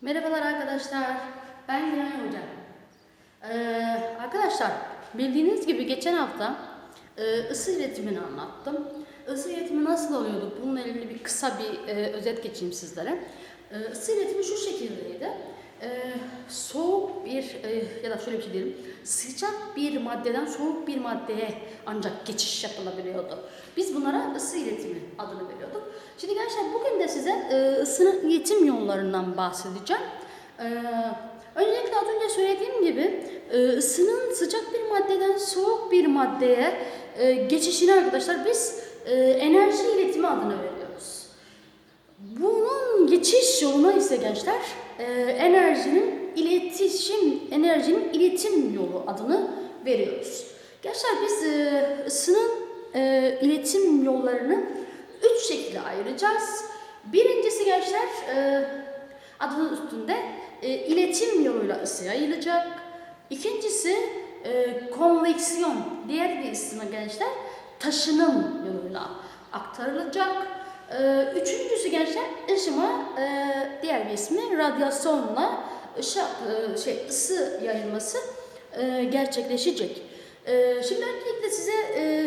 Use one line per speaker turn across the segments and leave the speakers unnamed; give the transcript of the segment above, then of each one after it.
Merhabalar arkadaşlar. Ben Güray Hoca. Ee, arkadaşlar bildiğiniz gibi geçen hafta e, ısı iletimini anlattım. Isı iletimi nasıl oluyordu? Bununla ilgili bir kısa bir e, özet geçeyim sizlere. E, ısı iletimi şu şekildeydi. E, soğuk bir e, ya da şöyle bir şey diyelim. Sıcak bir maddeden soğuk bir maddeye ancak geçiş yapılabiliyordu. Biz bunlara ısı iletimi adını veriyorduk. Şimdi gençler bugün size e, ısının iletim yollarından bahsedeceğim. E, öncelikle az önce söylediğim gibi e, ısının sıcak bir maddeden soğuk bir maddeye e, geçişini arkadaşlar biz e, enerji iletimi adını veriyoruz. Bunun geçiş yoluna ise gençler enerjinin iletişim, enerjinin iletim yolu adını veriyoruz. Gençler biz ısının iletim yollarını üç şekilde ayıracağız. Birincisi gençler e, adının üstünde e, iletim yoluyla ısı yayılacak. İkincisi e, konveksiyon, diğer bir ismi gençler taşınım yoluyla aktarılacak. E, üçüncüsü gençler ışıma, e, diğer bir ismi radyasyonla ışık, e, şey, ısı yayılması e, gerçekleşecek. E, şimdi öncelikle size e,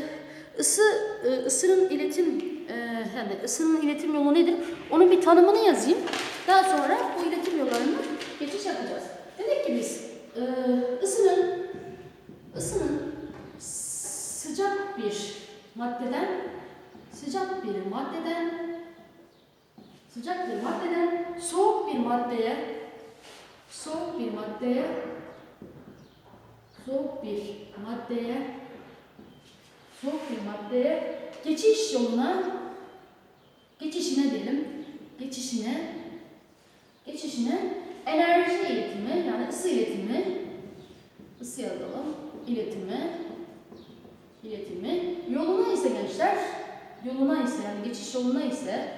ısı, e, ısının iletim yani ısının iletim yolu nedir? Onun bir tanımını yazayım. Daha sonra bu iletim yollarına geçiş yapacağız. Dedik ki biz e, ısının ısının sıcak bir maddeden sıcak bir maddeden sıcak bir maddeden soğuk bir maddeye soğuk bir maddeye soğuk bir maddeye soğuk bir maddeye geçiş yoluna geçişine diyelim geçişine geçişine enerji iletimi yani ısı iletimi ısı yazalım iletimi iletimi yoluna ise gençler yoluna ise yani geçiş yoluna ise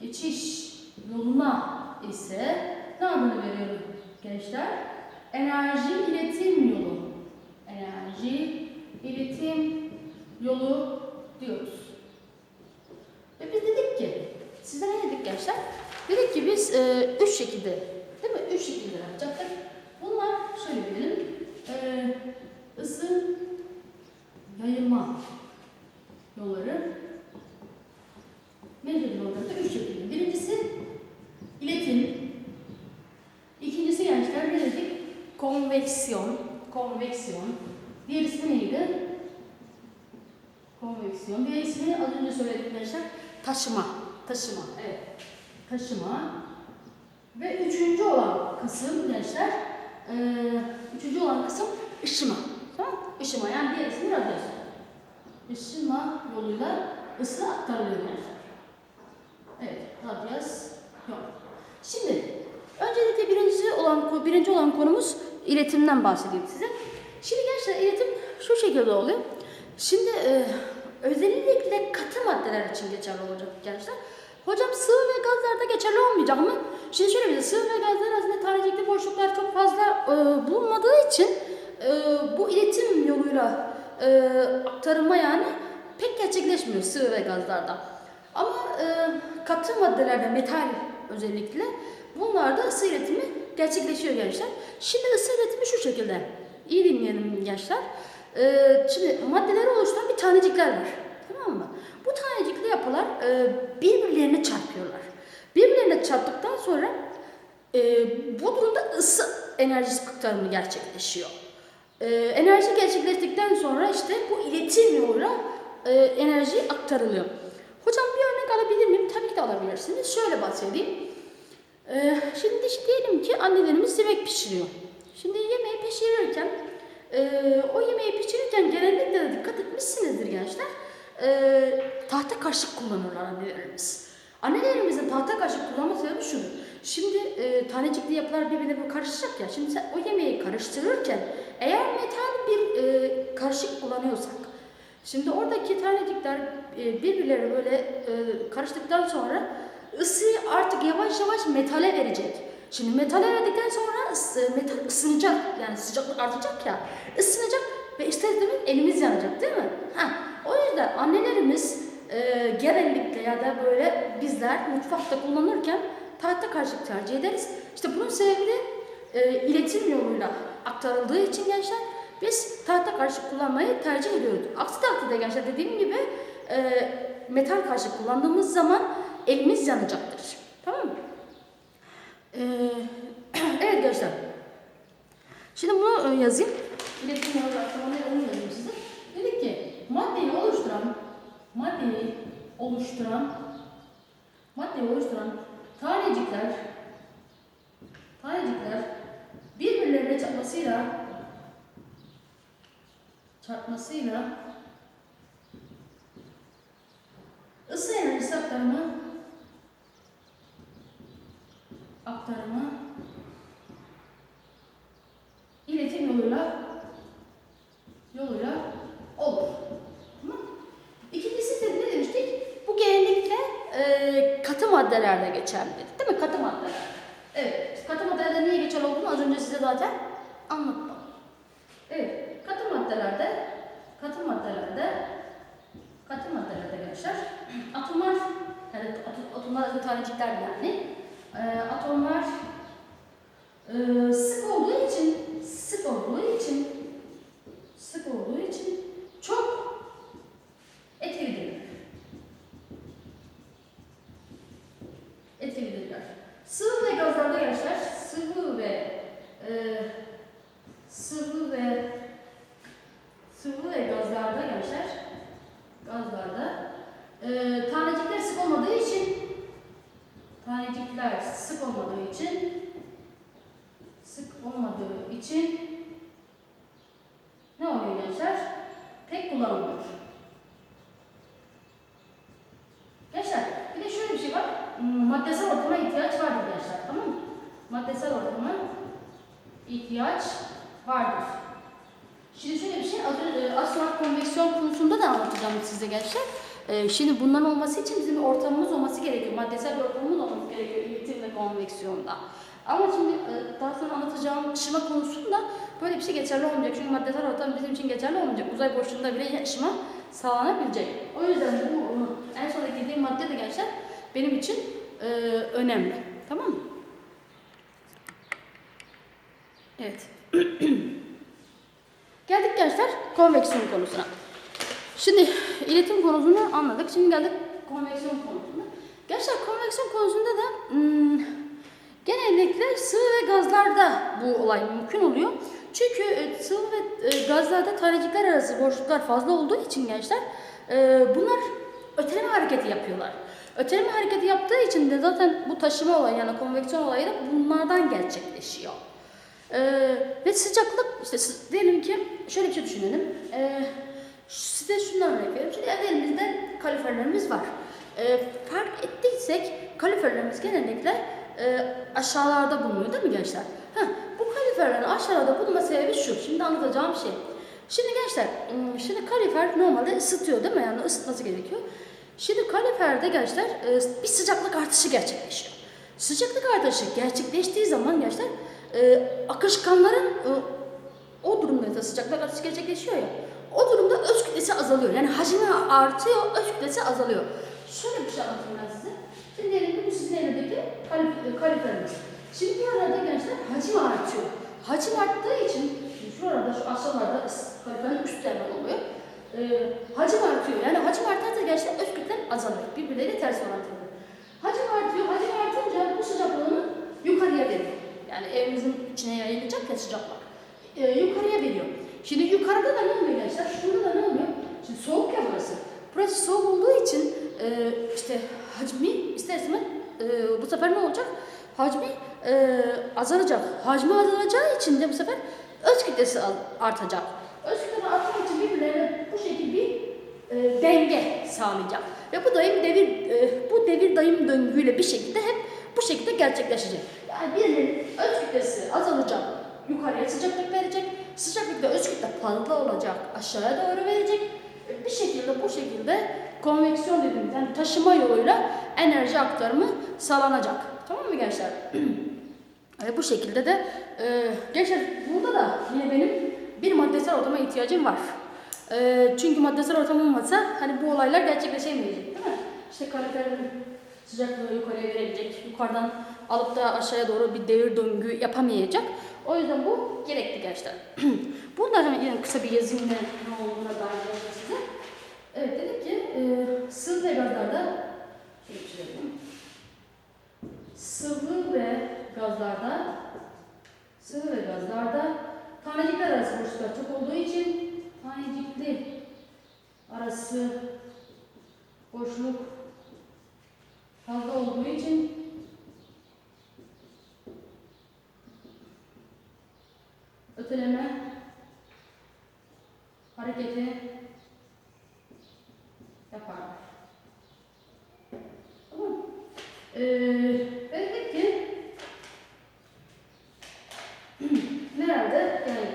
geçiş yoluna ise ne adını veriyorum gençler? Enerji iletim yolu. Enerji iletim yolu diyoruz. Ve biz dedik size ne dedik gençler? Dedik ki biz e, üç şekilde, değil mi? Üç şekilde yapacaktık. Bunlar şöyle bilelim. E, ısı yayılma yolları. Mevcut yolları da üç şekilde. Birincisi iletim. İkincisi gençler ne dedik? Konveksiyon. Konveksiyon. Diğer ismi neydi? Konveksiyon. Diğer ismi az önce söyledik gençler. Taşıma. Taşıma. Evet. Taşıma. Ve üçüncü olan kısım gençler. eee, üçüncü olan kısım ışıma. Tamam? Işıma yani diğer ismi radyasyon. Işıma yoluyla ısı aktarılıyor gençler. Evet, radyasyon. Şimdi öncelikle birincisi olan birinci olan konumuz iletimden bahsedeyim size. Şimdi gençler iletim şu şekilde oluyor. Şimdi e, özellikle katı maddeler için geçerli olacak gençler. Hocam sıvı ve gazlarda geçerli olmayacak mı? Şimdi şöyle bir sıvı ve gazlar arasında tanecikli boşluklar çok fazla e, bulunmadığı için e, bu iletim yoluyla e, aktarılma yani pek gerçekleşmiyor sıvı ve gazlarda. Ama e, katı maddelerde metal özellikle bunlarda ısı iletimi gerçekleşiyor gençler. Şimdi ısı iletimi şu şekilde. İyi dinleyelim gençler. E, şimdi maddeleri oluşturan bir tanecikler var. Tamam mı? Bu tanecikli yapılar e, birbirlerine çarpıyorlar. Birbirlerine çarptıktan sonra e, bu durumda ısı enerjisi aktarımı gerçekleşiyor. E, enerji gerçekleştikten sonra işte bu iletim yoluyla enerji aktarılıyor. Hocam bir örnek alabilir miyim? Tabii ki de alabilirsiniz. Şöyle bahsedeyim. Ee, şimdi diyelim ki annelerimiz yemek pişiriyor. Şimdi yemeği pişirirken, e, o yemeği pişirirken genellikle de dikkat etmişsinizdir gençler. E, tahta kaşık kullanırlar annelerimiz. Annelerimizin tahta kaşık kullanma sebebi şudur. Şimdi e, tanecikli yapılar birbirine karışacak ya. Şimdi sen o yemeği karıştırırken eğer metal bir e, karışık kullanıyorsak Şimdi oradaki tanecikler e, birbirlerine böyle e, karıştıktan sonra ısıyı artık yavaş yavaş metale verecek. Şimdi metale verdikten sonra metal ısınacak. Yani sıcaklık artacak ya. ısınacak ve ister istemez elimiz yanacak değil mi? Ha, o yüzden annelerimiz e, genellikle ya da böyle bizler mutfakta kullanırken tahta karışık tercih ederiz. İşte bunun sebebi de e, iletim yoluyla aktarıldığı için gençler biz tahta karışık kullanmayı tercih ediyoruz. Aksi takdirde gençler dediğim gibi e, metal karışık kullandığımız zaman elimiz yanacaktır. Tamam mı? E, evet gençler. Şimdi bunu e, yazayım. İletim yolu aktarmayı onu yazayım size. Dedik ki maddeyi oluşturan maddeyi oluşturan maddeyi oluşturan tanecikler tanecikler birbirlerine çarpmasıyla çarpmasıyla ısı enerjisi aktarımı aktarımı iletim yoluyla yoluyla olur. Tamam. İkincisi de ne demiştik? Bu genellikle e, katı maddelerde geçerli. Değil mi? Katı maddeler. Evet. Katı maddelerde niye geçerli olduğunu az önce size zaten anlattım. Evet. Katı maddelerde katı maddelerde katı maddelerde gençler atomlar yani atom, atomlar tanecikler yani e, atomlar e, sık olduğu için sık olduğu için sık olduğu için çok etkilidirler. Etkilidirler. Sıvı ve gazlarda gençler sıvı ve e, sıvı ve sıvı ve gazlarda gençler gazlarda e, tanecikler sık olmadığı için tanecikler sık olmadığı için sık olmadığı için ne oluyor gençler? Tek kullanılıyor. Gençler bir de şöyle bir şey var. Hmm, Maddesel ortama ihtiyaç vardır gençler tamam mı? Maddesel ortama ihtiyaç vardır. Şimdi şöyle bir şey az, konveksiyon konusunda da anlatacağım size gençler. Ee, şimdi bunların olması için bizim ortamımız olması gerekiyor. Maddesel bir ortamımız gerekiyor iletim ve konveksiyonda. Ama şimdi e, daha sonra anlatacağım ışıma konusunda böyle bir şey geçerli olmayacak. Çünkü maddesel ortam bizim için geçerli olmayacak. Uzay boşluğunda bile ışıma sağlanabilecek. O yüzden bu en son eklediğim madde de gençler benim için e, önemli. Tamam mı? Evet. Geldik gençler konveksiyon konusuna. Şimdi iletim konusunu anladık. Şimdi geldik konveksiyon konusuna. Gençler konveksiyon konusunda da hmm, genellikle sıvı ve gazlarda bu olay mümkün oluyor. Çünkü e, sıvı ve e, gazlarda tanecikler arası boşluklar fazla olduğu için gençler e, bunlar öteleme hareketi yapıyorlar. Öteleme hareketi yaptığı için de zaten bu taşıma olayı yani konveksiyon olayı da bunlardan gerçekleşiyor. Ee, ve sıcaklık işte diyelim ki şöyle bir şey düşünelim. Ee, size şundan örnek vereyim. Şimdi elimizde kaloriferlerimiz var. Ee, fark ettiysek kaloriferlerimiz genellikle e, aşağılarda bulunuyor değil mi gençler? Heh, bu kaloriferlerin aşağıda bulunma sebebi şu. Şimdi anlatacağım şey. Şimdi gençler, ım, şimdi kalorifer normalde ısıtıyor değil mi? Yani ısıtması gerekiyor. Şimdi kaloriferde gençler e, bir sıcaklık artışı gerçekleşiyor. Sıcaklık artışı gerçekleştiği zaman gençler e, akışkanların e, o durumda da sıcaklık artışı gerçekleşiyor ya. O durumda öz kütlesi azalıyor. Yani hacmi artıyor, öz kütlesi azalıyor. Şöyle bir şey anlatayım ben size. Şimdi diyelim ki bu sizin elindeki kalif- kaliferiniz. Şimdi bu arada gençler hacim artıyor. Hacim arttığı için şurada şu aşağılarda kaliferin üstlerden oluyor. E, hacim artıyor. Yani hacim artarsa gençler öz kütlen azalır. Birbirleriyle ters orantılı. Hacim artıyor. Hacim artınca bu sıcaklığını yukarıya veriyor. Yani evimizin içine yayılacak ya sıcaklık. E, yukarıya veriyor. Şimdi yukarıda da ne oluyor gençler? Şurada da ne oluyor? Şimdi soğuk ya burası. Burası soğuk olduğu için e, işte hacmi ister istemez e, bu sefer ne olacak? Hacmi e, azalacak. Hacmi azalacağı için de bu sefer öz kütlesi artacak. Öz kütlesi artmak için birbirlerine bu şekilde e, denge sağlayacak. Ve bu dayım devir e, bu devir dayım döngüyle bir şekilde hep bu şekilde gerçekleşecek. Yani birinin öz kütlesi azalacak, yukarıya sıcaklık verecek, sıcaklıkta öz kütle fazla olacak, aşağıya doğru verecek. Bir şekilde bu şekilde konveksiyon dediğimiz yani taşıma yoluyla enerji aktarımı sağlanacak. Tamam mı gençler? E, bu şekilde de e, gençler burada da yine benim bir maddesel ortama ihtiyacım var. E, çünkü maddesel ortam olmasa hani bu olaylar gerçekleşemeyecek değil mi? İşte kaloriferin sıcaklığı yukarıya verebilecek, yukarıdan alıp da aşağıya doğru bir devir döngü yapamayacak. O yüzden bu gerekli gençler. Bunların yani kısa bir yazayım ne, olduğuna dair size. Evet dedik ki e, sıvı ve gazlarda. Sıvı ve gazlarda sıvı ve gazlarda tanecikler arası boşluklar çok olduğu için tanecikli arası boşluk fazla olduğu için öteleme hareketi yaparlar. Tamam. mı? Ee, ve dedik ki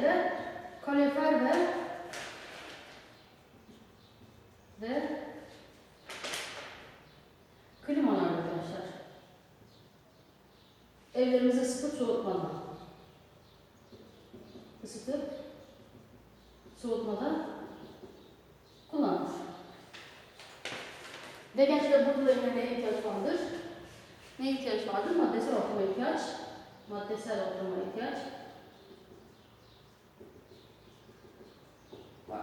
genellikle kalorifer ve ve klimalar arkadaşlar. Evlerimizi ısıtıp soğutmadan. Isıtıp soğutmadan kullanılır. Ve gençler burada da neye ihtiyaç vardır? Neye ihtiyaç vardır? Maddesel ortama ihtiyaç. Maddesel ortama ihtiyaç var.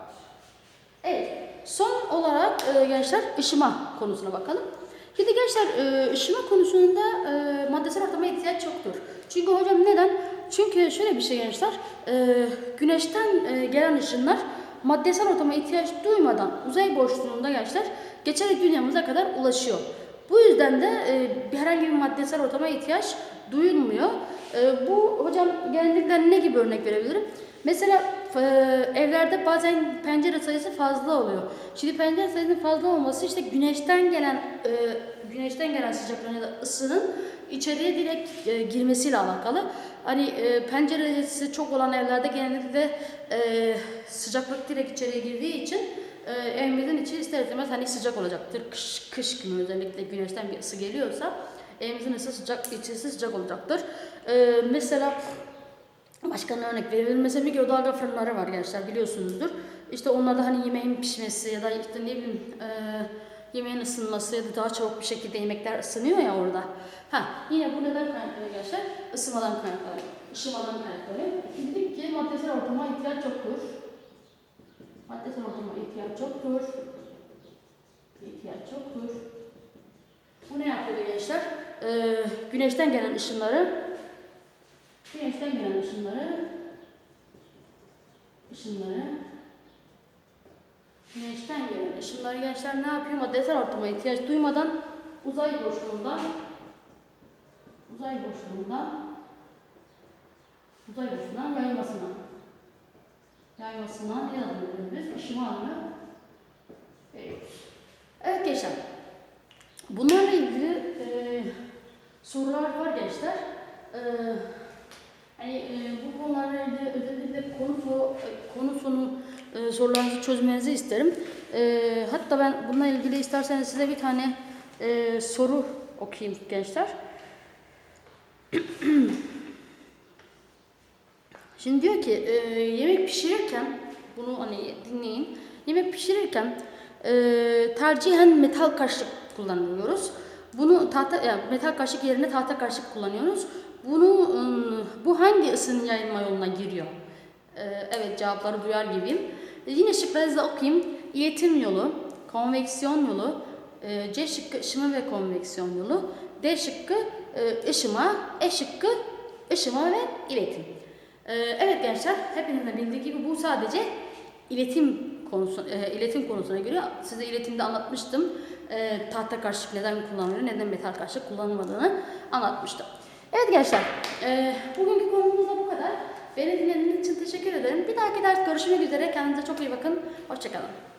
Evet. Son olarak e, gençler ışıma konusuna bakalım. Şimdi gençler e, ışıma konusunda e, maddesel ortama ihtiyaç yoktur. Çünkü hocam neden? Çünkü şöyle bir şey gençler. E, güneşten e, gelen ışınlar maddesel ortama ihtiyaç duymadan uzay boşluğunda gençler geçerek dünyamıza kadar ulaşıyor. Bu yüzden de e, herhangi bir maddesel ortama ihtiyaç duyulmuyor. E, bu hocam genellikle ne gibi örnek verebilirim? Mesela evlerde bazen pencere sayısı fazla oluyor. Şimdi pencere sayısının fazla olması işte güneşten gelen e, güneşten gelen sıcaklığın ya da ısının içeriye direkt e, girmesiyle alakalı. Hani e, penceresi çok olan evlerde genellikle e, sıcaklık direkt içeriye girdiği için evimizin içi ister istemez hani sıcak olacaktır. Kış, kış günü özellikle güneşten bir ısı geliyorsa evimizin ısı sıcak, içerisi sıcak olacaktır. Mesela Başka ne örnek verebilirim? Mesela mikrodalga fırınları var gençler biliyorsunuzdur. İşte onlarda hani yemeğin pişmesi ya da işte ne bileyim e, yemeğin ısınması ya da daha çabuk bir şekilde yemekler ısınıyor ya orada. Ha yine bu neden kaynaklanıyor gençler? Isınmadan kaynaklanıyor. Işımadan kaynaklanıyor. Dedik ki maddesel ortama ihtiyaç yoktur. Maddesel ortama ihtiyaç yoktur. İhtiyaç yoktur. Bu ne yapıyor gençler? Ee, güneşten gelen ışınları Gelen ışınları ışınları Güneşten gelen ışınları gençler ne yapıyor? Maddesel ortama ihtiyaç duymadan uzay boşluğundan uzay boşluğundan uzay boşluğundan yaymasına yaymasına ne adını? Işıma adını veriyoruz. Evet gençler. Bunlarla ilgili e, sorular var gençler. E, Hani e, bu konularla ilgili özellikle konu, konu sonu e, sorularınızı çözmenizi isterim. E, hatta ben bununla ilgili isterseniz size bir tane e, soru okuyayım gençler. Şimdi diyor ki e, yemek pişirirken bunu hani dinleyin. Yemek pişirirken e, tercihen metal kaşık kullanıyoruz. Bunu tahta yani metal kaşık yerine tahta kaşık kullanıyoruz. Bunu bu hangi ısının yayılma yoluna giriyor? Evet cevapları duyar gibiyim. Yine şıkları okuyayım. İletim yolu, konveksiyon yolu, C şıkkı ışıma ve konveksiyon yolu, D şıkkı ışıma, E şıkkı ışıma ve iletim. Evet gençler hepinizin bildiği gibi bu sadece iletim konusu, iletim konusuna göre size iletimde anlatmıştım. Tahta kaşık neden kullanılıyor, neden metal kaşık kullanılmadığını anlatmıştım. Evet gençler, e, bugünkü konumuz da bu kadar. Beni dinlediğiniz için teşekkür ederim. Bir dahaki ders görüşmek üzere. Kendinize çok iyi bakın. Hoşçakalın.